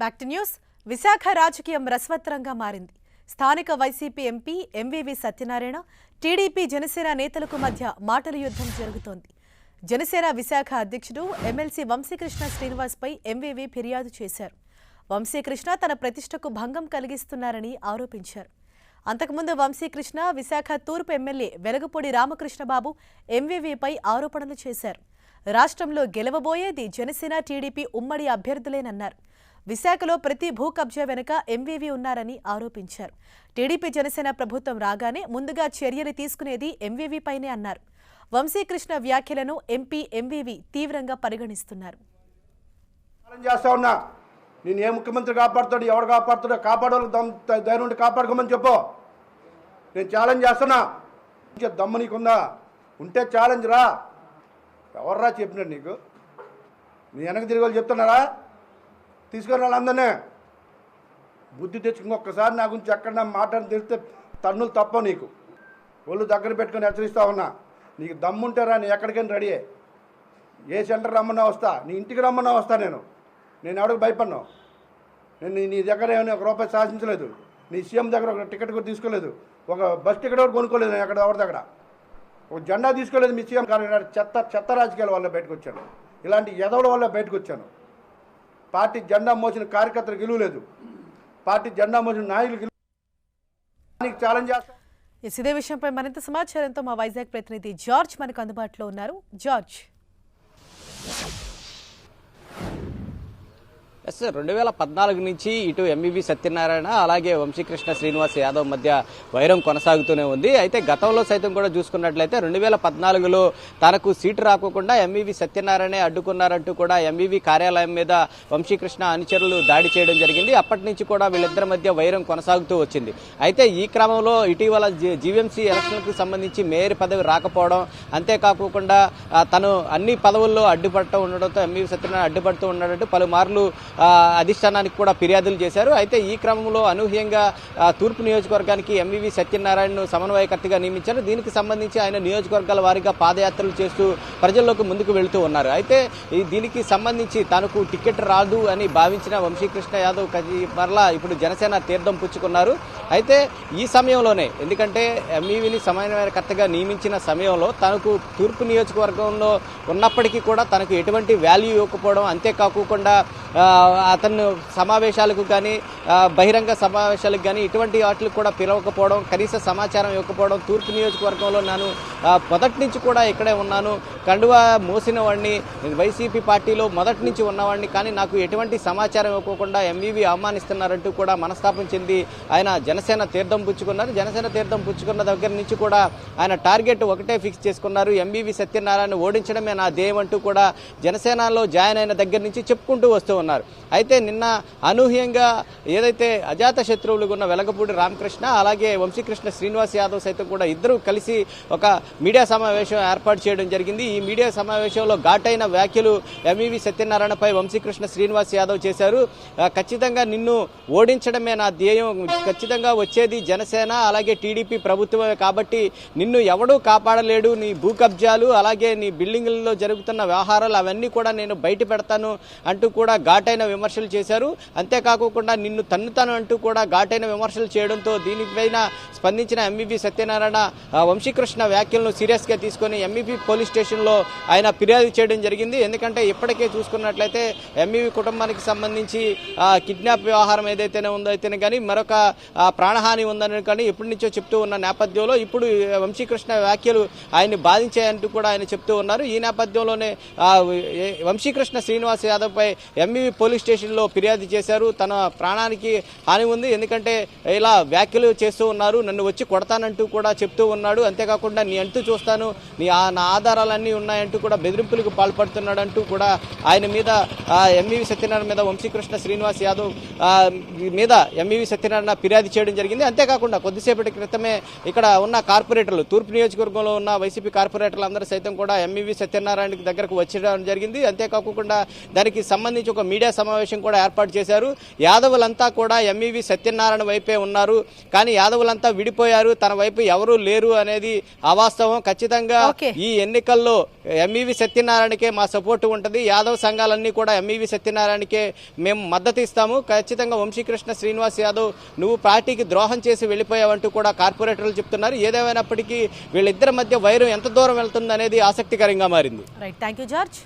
Back to news. Visakha రాజకీయం రసవత్తరంగా మారింది. స్థానిక YCP MP MVV Satyanarayana TDP Janasena నేతలకు మధ్య మాటల యుద్ధం జరుగుతోంది. జనసేన విశాఖ అధ్యక్షుడు ఎమ్మెల్సీ వంశీకృష్ణ శ్రీనివాస్పై ఎంవీవీ ఫిర్యాదు చేశారు. వంశీకృష్ణ తన ప్రతిష్టకు భంగం కలిగిస్తున్నారని ఆరోపించారు. అంతకుముందు వంశీకృష్ణ విశాఖ తూర్పు ఎమ్మెల్యే వెలగపూడి రామకృష్ణబాబు ఎంవీవీపై ఆరోపణలు చేశారు. రాష్ట్రంలో గెలవబోయేది జనసేన టీడీపీ ఉమ్మడి అభ్యర్థులేనన్నారు. విశాఖలో ప్రతి భూ కబ్జా వెనుక ఎంవీవీ ఉన్నారని ఆరోపించారు. టీడీపీ జనసేన ప్రభుత్వం రాగానే ముందుగా చర్యలు తీసుకునేది ఎంవీవీపైనే అన్నారు. వంశీకృష్ణ వ్యాఖ్యలను ఎంపీ ఎంవీవీ తీవ్రంగా పరిగణిస్తున్నారు. చేస్తా ఉన్నా. నేను ఏ ముఖ్యమంత్రి కాపాడుతాడు ఎవరు కాపాడుతాడో కాపాడోళ్ళకి దమ్ ధైర్యం ఉండి కాపాడుకోమని చెప్పు. నేను ఛాలెంజ్ చేస్తున్నా. ఇంకే దమ్ము నీకుందా? ఉంటే ఛాలెంజ్ రా. ఎవర్రా చెప్పినాడు నీకు? నీ వెనక తిరిగి వాళ్ళు చెప్తున్నారా? తీసుకుని వాళ్ళందరినీ. బుద్ధి తెచ్చుకుని ఒక్కసారి నా గురించి ఎక్కడ మాట్లాడి తెలిస్తే తన్నులు తప్ప నీకు. ఒళ్ళు దగ్గర పెట్టుకొని హెచ్చరిస్తా ఉన్నా. నీకు దమ్ముంటే రా నీ ఎక్కడికైనా రెడీ ఏ సెంటర్ రమ్మన్నా వస్తా నీ ఇంటికి రమ్మన్నా వస్తా నేను. నేను ఎవరికి భయపడ్ను. నేను నీ- నీ దగ్గర ఏమైనా ఒక రూపాయి సాధించలేదు. నీ సీఎం దగ్గర ఒక టికెట్ కూడా తీసుకోలేదు. ఒక బస్ టికెట్ కూడా కొనుక్కోలేదు నేను ఎక్కడ ఎవరి దగ్గర. ఒక జెండా తీసుకోలేదు మీ సీఎం కానీ చెత్త చెత్త రాజకీయాల వల్ల బయటకు వచ్చాను. ఇలాంటి ఎదవల వల్ల బయటకు వచ్చాను. పార్టీ జెండా మోసిన కార్యకర్తలు గెలువలేదు. పార్టీ జెండా మోసిన నాయకులు గెలువ ఛాలెంజ్ చేస్తా. ఎస్, ఇదే విషయంపై మరింత సమాచారంతో మా వైజాగ్ ప్రతినిధి జార్జ్ మనకు అందుబాటులో ఉన్నారు. జార్జ్. ఎస్ రెండు వేల పద్నాలుగు నుంచి ఇటు ఎంబీబీ సత్యనారాయణ అలాగే వంశీకృష్ణ శ్రీనివాస్ యాదవ్ మధ్య వైరం కొనసాగుతూనే ఉంది. అయితే గతంలో సైతం కూడా చూసుకున్నట్లయితే రెండు వేల పద్నాలుగులో తనకు సీటు రాకోకుండా ఎంఈవి సత్యనారాయణ అడ్డుకున్నారంటూ కూడా ఎంబీవీ కార్యాలయం మీద వంశీకృష్ణ అనుచరులు దాడి చేయడం జరిగింది. అప్పటి నుంచి కూడా వీళ్ళిద్దరి మధ్య వైరం కొనసాగుతూ వచ్చింది. అయితే ఈ క్రమంలో ఇటీవల జీవీఎంసీ ఎలక్షన్లకు సంబంధించి మేయర్ పదవి రాకపోవడం అంతేకాకుండా తను అన్ని పదవుల్లో అడ్డుపడటం ఉండడంతో ఎంఈవి సత్యనారాయణ అడ్డుపడుతూ ఉన్నాడంటూ పలుమార్లు అధిష్టానానికి కూడా ఫిర్యాదులు చేశారు. అయితే ఈ క్రమంలో అనూహ్యంగా తూర్పు నియోజకవర్గానికి ఎంఈవి సత్యనారాయణను సమన్వయకర్తగా నియమించారు. దీనికి సంబంధించి ఆయన నియోజకవర్గాల వారీగా పాదయాత్రలు చేస్తూ ప్రజల్లోకి ముందుకు వెళుతూ ఉన్నారు. అయితే దీనికి సంబంధించి తనకు టికెట్ రాదు అని భావించిన వంశీకృష్ణ యాదవ్ మరలా ఇప్పుడు జనసేన తీర్థం పుచ్చుకున్నారు. అయితే ఈ సమయంలోనే ఎందుకంటే ఎంఈవిని సమన్వయకర్తగా నియమించిన సమయంలో తనకు తూర్పు నియోజకవర్గంలో ఉన్నప్పటికీ కూడా తనకు ఎటువంటి వాల్యూ ఇవ్వకపోవడం అంతేకాకుండా అతను సమావేశాలకు కానీ బహిరంగ సమావేశాలకు కానీ ఇటువంటి వాటికి కూడా పిలవకపోవడం కనీస సమాచారం ఇవ్వకపోవడం తూర్పు నియోజకవర్గంలో నేను మొదటి నుంచి కూడా ఇక్కడే ఉన్నాను. కండువా మోసిన వాడిని వైసీపీ పార్టీలో మొదటి నుంచి ఉన్నవాడిని కానీ నాకు ఎటువంటి సమాచారం ఇవ్వకుండా ఎంఈవి అవమానిస్తున్నారంటూ కూడా మనస్తాపం చెంది ఆయన జనసేన తీర్థం పుచ్చుకున్నారు. జనసేన తీర్థం పుచ్చుకున్న దగ్గర నుంచి కూడా ఆయన టార్గెట్ ఒకటే ఫిక్స్ చేసుకున్నారు. ఎంబీవి సత్యనారాయణ ఓడించడమే నా ధ్యేయం అంటూ కూడా జనసేనలో జాయిన్ అయిన దగ్గర నుంచి చెప్పుకుంటూ వస్తూ ఉన్నారు. అయితే నిన్న అనూహ్యంగా ఏదైతే అజాత శత్రువులుగా ఉన్న వెలగపూడి రామకృష్ణ అలాగే వంశీకృష్ణ శ్రీనివాస్ యాదవ్ సైతం కూడా ఇద్దరు కలిసి ఒక మీడియా సమావేశం ఏర్పాటు చేయడం జరిగింది. ఈ మీడియా సమావేశంలో ఘాటైన వ్యాఖ్యలు ఎంఈవి సత్యనారాయణపై వంశీకృష్ణ శ్రీనివాస్ యాదవ్ చేశారు. ఖచ్చితంగా నిన్ను ఓడించడమే నా ధ్యేయం. ఖచ్చితంగా వచ్చేది జనసేన అలాగే టీడీపీ ప్రభుత్వమే కాబట్టి నిన్ను ఎవడూ కాపాడలేడు. నీ భూ కబ్జాలు అలాగే నీ బిల్డింగులలో జరుగుతున్న వ్యవహారాలు అవన్నీ కూడా నేను బయట పెడతాను అంటూ కూడా ఘాటైన విమర్శలు చేశారు. అంతేకాకుండా నిన్ను తన్నుతాను అంటూ కూడా ఘాటైన విమర్శలు చేయడంతో దీనిపైన స్పందించిన ఎంఈబీ సత్యనారాయణ వంశీకృష్ణ వ్యాఖ్యలను సీరియస్గా తీసుకొని ఎంఈబీ పోలీస్ స్టేషన్లో ఆయన ఫిర్యాదు చేయడం జరిగింది. ఎందుకంటే ఇప్పటికే చూసుకున్నట్లయితే ఎంఈబీ కుటుంబానికి సంబంధించి కిడ్నాప్ వ్యవహారం ఏదైతేనే ఉందో అయితేనే కానీ మరొక ప్రాణహాని ఉందని కానీ ఎప్పటి నుంచో చెప్తూ ఉన్న నేపథ్యంలో ఇప్పుడు వంశీకృష్ణ వ్యాఖ్యలు ఆయన్ని బాధించాయంటూ కూడా ఆయన చెప్తూ ఉన్నారు. ఈ నేపథ్యంలోనే వంశీకృష్ణ శ్రీనివాస్ యాదవ్ పై ఎంఈవి పోలీస్ స్టేషన్లో ఫిర్యాదు చేశారు. తన ప్రాణానికి హాని ఉంది. ఎందుకంటే ఇలా వ్యాఖ్యలు చేస్తూ ఉన్నారు. నన్ను వచ్చి కొడతానంటూ కూడా చెప్తూ ఉన్నాడు. అంతేకాకుండా నీ అంటూ చూస్తాను. నీ నా ఆధారాలన్నీ ఉన్నాయంటూ కూడా బెదిరింపులకు పాల్పడుతున్నాడు అంటూ కూడా ఆయన మీద ఎంఈవి సత్యనారాయణ మీద వంశీకృష్ణ శ్రీనివాస్ యాదవ్ మీద ఎంవీవి సత్యనారాయణ ఫిర్యాదు చేయడం జరిగింది. అంతేకాకుండా కొద్దిసేపటి క్రితమే ఇక్కడ ఉన్న కార్పొరేటర్లు తూర్పు నియోజకవర్గంలో ఉన్న వైసీపీ కార్పొరేటర్లు అందరూ సైతం కూడా ఎంఈవి సత్యనారాయణ దగ్గరకు వచ్చడం జరిగింది. అంతేకాకుండా దానికి సంబంధించి ఒక మీడియా సమావేశం కూడా ఏర్పాటు చేశారు. యాదవులంతా కూడా ఎంఈవి సత్యనారాయణ వైపే ఉన్నారు. కానీ యాదవులంతా విడిపోయారు. తన వైపు ఎవరూ లేరు అనేది అవాస్తవం. ఖచ్చితంగా. ఈ ఎన్నికల్లో ఎంఈవి సత్యనారాయణకే మా సపోర్ట్ ఉంటుంది. యాదవ్ సంఘాలన్నీ కూడా ఎంఈవి సత్యనారాయణకే మేము మద్దతు ఇస్తాము. ఖచ్చితంగా వంశీకృష్ణ శ్రీనివాస్ యాదవ్ నువ్వు పార్టీకి ద్రోహం చేసి వెళ్ళిపోయావంటూ కూడా కార్పొరేటర్లు చెప్తున్నారు. ఏదేమైనప్పటికీ వీళ్ళిద్దరి మధ్య వైరం ఎంత దూరం వెళ్తుంది అనేది ఆసక్తికరంగా మారింది. Right thank you George